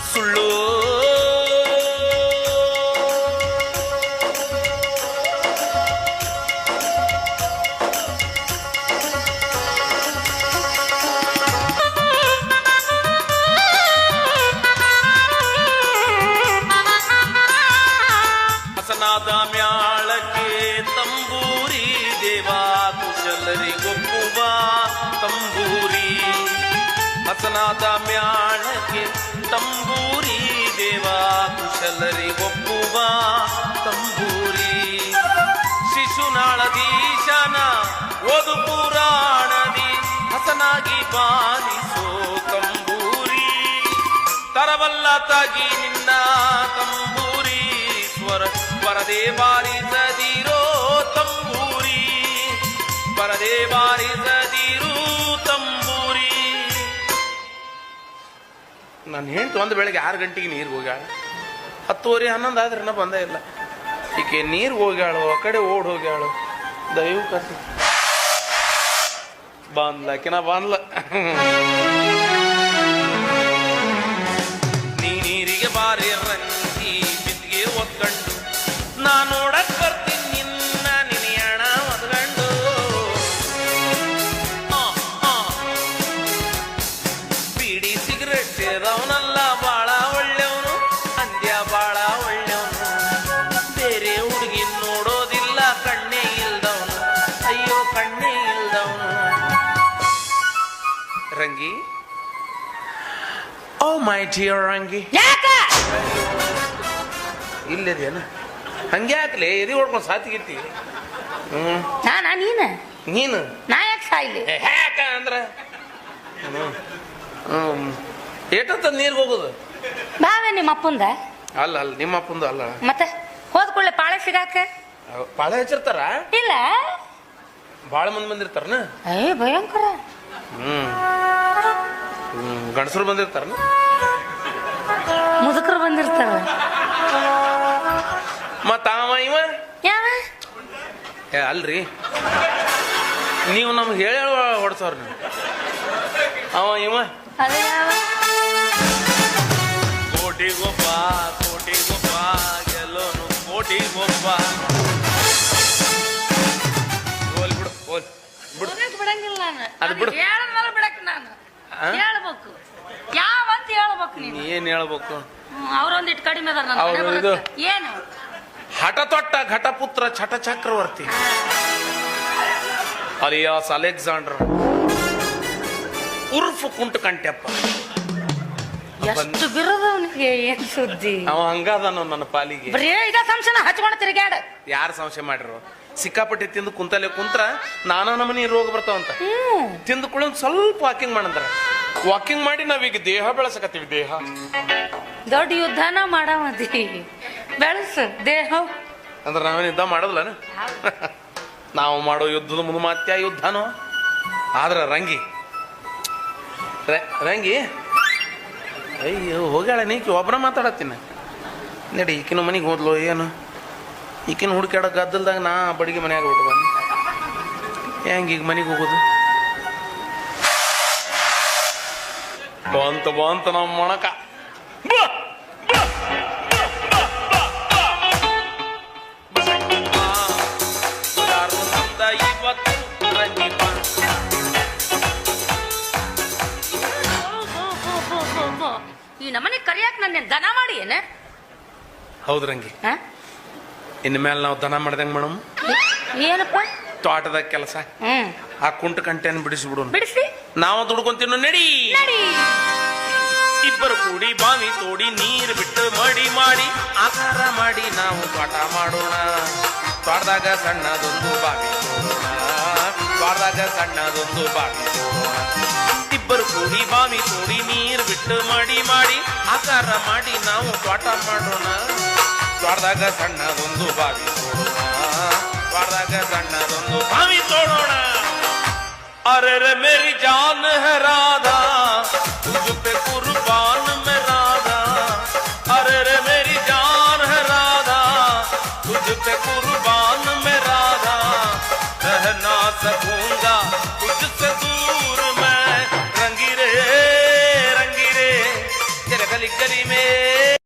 ಸುಳ್ಳು ಹಸನಾದ ಮ್ಯಾಳಕ್ಕೆ ತಂಬೂರಿ ದೇವಾ ಕುಶಲರಿಗೊಪ್ಪುವ ತಂಬೂರಿ ಹಸನಾದ ಮ್ಯಾಳಕ್ಕೆ ತಂಬೂರಿ ದೇವಾ ಕುಶಲರಿಗೊಪ್ಪುವ ತಂಬೂರಿ. ಶಿಶುನಾಳದೀಶನ ಓದು ಪುರಾಣದಿ, ಹಸನಾಗಿ ಬಾರಿಸೋ ತಂಬೂರಿ. ತರವಲ್ಲ ತಾಗಿ ನಿನ್ನ ತಂಬೂರಿ, ಸ್ವರ ಪರದೇ ಬಾರಿಸದಿರೋ ತಂಬೂರಿ. ಪರದೇ ಬಾರಿಸದಿರು ನಾನು ಹೆಂಡ್ತು ಒಂದು ಬೆಳಗ್ಗೆ ಆರು ಗಂಟೆಗೆ ನೀರು ಹೋಗ್ಯಾಳ. ಹತ್ತುವರೆ ಹನ್ನೊಂದು ಆದ್ರೆ ನಾ ಬಂದೇ ಇಲ್ಲ. ಈಕೆ ನೀರು ಹೋಗ್ಯಾಳು, ಆ ಕಡೆ ಓಡ್ ಹೋಗ್ಯಾಳು ದಯವು ಕಸಿ ಬಂದ್ಲಾಕಿನ ಬಂದ್ಲ. ರಂಗಿ? Oh my dear Rangi. ಯಾಕ? ಇಲ್ಲದೇನ? ಹಂಗೆ ಹಾಕ್ಲಿ ಎದಿ ಹೊಡ್ಕೊಂಡು ಸಾತಿಗಿತ್ತಿ ಹ್ಮ್. ನಾ ನೀನ? ನೀನು? ನಾ ಯಾಕೆ ಸಾಯ್ಲಿ? ಯಾಕ ಹ್ಯಾಕ ಅಂದ್ರ ಏಟತ್ತ ನೀರ್ಗೆ ಹೋಗೋದು? ಬಾವೆ ನಿಮ್ಮ ಅಪ್ಪಂದ ಅಲ್ಲ ಅಲ್ಲ ನಿಮ್ಮ ಅಪ್ಪಂದು ಅಲ್ಲ. ಮತ್ತೆ ಹೋದ ಕೂಡಲೇ ಪಾಳೆ ಸಿಗಾಕ? ಪಾಳೆ ಹಚ್ಚಿರ್ತಾರ? ಇಲ್ಲ. ಭಾಳ ಮಂದಿ ಬಂದಿರ್ತಾರನ? ಏ ಭಯಂಕರ. ಹ್ಮ್. ಗಂಡಸರು ಬಂದಿರ್ತಾರ ಮುದುಕರು ಬಂದಿರ್ತಾರ. ಮತ್ತ ಅವ ಇವ? ಏ ಅಲ್ರಿ. ನೀವು ನಮ್ಗೆ ಹೇಳಿ ಹೊಡ್ಸವ್ರ ನೀವು. ಅವ ಇವ? ಅದೇ ಯಾವ? ಕೋಟಿ ಗೊಬ್ಬ ಗೆಲ್ಲೋನು ಕೋಟಿಗೊಬ್ಬ ಹೋಲ್ ಬಿಡು ಹೋಲ್. ಬಿಡು ಹೋಗಕ್ ಬಿಡಂಗಿಲ್ಲ ನಾನು. ಅದು ಬಿಡು. ಹೇಳಿದ್ಮೇಲೆ ಆ? ಹೇಳ್ಬೇಕು. ಯಾವ ಅಂತ ಹೇಳ್ಬೇಕು ನೀನು? ಏನ್ ಹೇಳ್ಬೇಕು. ಅವರೊಂದಿಟ್ಟು ಕಡಿಮೆ ಅದಾರ ನನ್ನ ಅವ್ರು ಕಡೆ ಇದು-. ಏನು? ಹಠತೊಟ್ಟ ಘಟಪುತ್ರ ಛಟ ಚಕ್ರವರ್ತಿ ಅಲಿಯಾಸ್ ಅಲೆಕ್ಸಾಂಡರ್. ಉರ್ಫ್ ಕುಂಟು ಕಂಟೆಪ್ಪ ಎಷ್ಟು ಬಿರೋದು ಅವನಿಗೆ ಏನ್ ಸುದ್ದಿ? ಅವ ಹಂಗಾದ ನನ್ನ ಪಾಲಿಗೆ. ಬರೀ ಇದ ಸಂಶನ ಹಚ್ಕೊಂಡು ತಿರುಗಾಡ ಯಾರು ಸಂಶಯ ಮಾಡಿರು? ಸಿಕ್ಕಾಪಟ್ಟೆ ತಿಂದು ಕುಂತಲೆ ಕುಂತ್ರ ನಾನಾ ನಮನಿ ರೋಗ ಬರ್ತಾವಂತ. ಅಂತ ತಿಂದು ಕುಳ ಸ್ವಲ್ಪ ವಾಕಿಂಗ್ ಮಾಡಂದ್ರ. ವಾಕಿಂಗ್ ಮಾಡಿ ನಾವೀಗ ದೇಹ ಬೆಳೆಸಕತ್ತೀವಿ ದೇಹ. ದೊಡ್ಡ ಯುದ್ಧನ ಮಾಡಿ ಬೆಳೆಸು ದೇಹ. ಅಂದ್ರೆ ನಾವೇನು ಯುದ್ಧ ಮಾಡೋದಿಲ್ಲ ನಾವು ಮಾಡೋ ಯುದ್ಧದ ಮುಂದೆ ಮಾತ್ಯ ಯುದ್ಧನೋ? ಆದ್ರೆ ರಂಗಿ. ರಂಗಿ? ಅಯ್ಯೋ ಹೋಗ್ಯಾಳ ನೀಕಿ ಒಬ್ಬರ ಮಾತಾಡತ್ತೀನಿ. ನಡಿ ಈಕಿನ ಮನೆಗೆ ಹೋದ್ಲು ಏನು? ಈಕಿನ ಹುಡುಕಾಡೋ ಗದ್ದಲ್ದಾಗ ನಾ ಬಡಿಗೆ ಮನೆಯಾಗ ಬಿಟ್ಟು ಬಂದು. ಹೆಂಗ ಈಗ ಮನೆಗೆ ಹೋಗೋದು? ಬಂತ ಬಂತ ನಮ್ಮ ಮೊಣಕ. ಈ ನಮ್ಮನೆ ಕರಿಯಾಕ್ ನನ್ನ ದನ ಮಾಡಿ ಏನ? ಹೌದು ರಂಗಿ ಇನ್ನು ಮೇಲೆ ನಾವು ದನ ಮಾಡ್ದಂಗೆ ಮೇಡಮ್. ಏನಪ್ಪ? ತೋಟದಾಗ ಕೆಲಸ. ಹ್ಮ್. ಆ ಕುಂಟ ಕಂಟೆನ ಬಿಡಿಸಿ ಬಿಡಿಸಿ ನಾವು ದುಡ್ಕೊಂತೀನೋ ನಡಿ. ನಡಿ. ಇಬ್ಬರು ಕೂಡಿ ಬಾವಿ ತೋಡಿ ನೀರು ಬಿಟ್ಟು ಮಡಿ ಮಾಡಿ ಆಕಾರ ಮಾಡಿ ನಾವು ತೋಟ ಮಾಡೋಣ. ತೋಟದಾಗ ಸಣ್ಣದೊಂದು ಬಾವಿ ತೋಡೋಣ. ತೋಟದಾಗ ಸಣ್ಣದೊಂದು ಬಾವಿ ತೋಡೋಣ. ಇಬ್ಬರು ಕೂಡಿ ಬಾವಿ ತೋಡಿ ನೀರು ಬಿಟ್ಟು ಮಡಿ ಮಾಡಿ ಆಕಾರ ಮಾಡಿ ನಾವು ತೋಟ ಮಾಡೋಣ. ತೋಟದಾಗ ಸಣ್ಣದೊಂದು ಬಾವಿ ತೋಡೋಣ ತೋಟದಾಗ ಸಣ್ಣದೊಂದು ಬಾವಿ ತೋಡೋಣ अरे रे मेरी जान है राधा तुझ पे कुर्बान मैं राधा अरे रे मेरी जान है राधा तुझ पे कुर्बान मैं राधा रह ना सकूंगा तुझसे दूर मैं रंगी रे रंगी रे तेरे गली ಗರಿಮೆ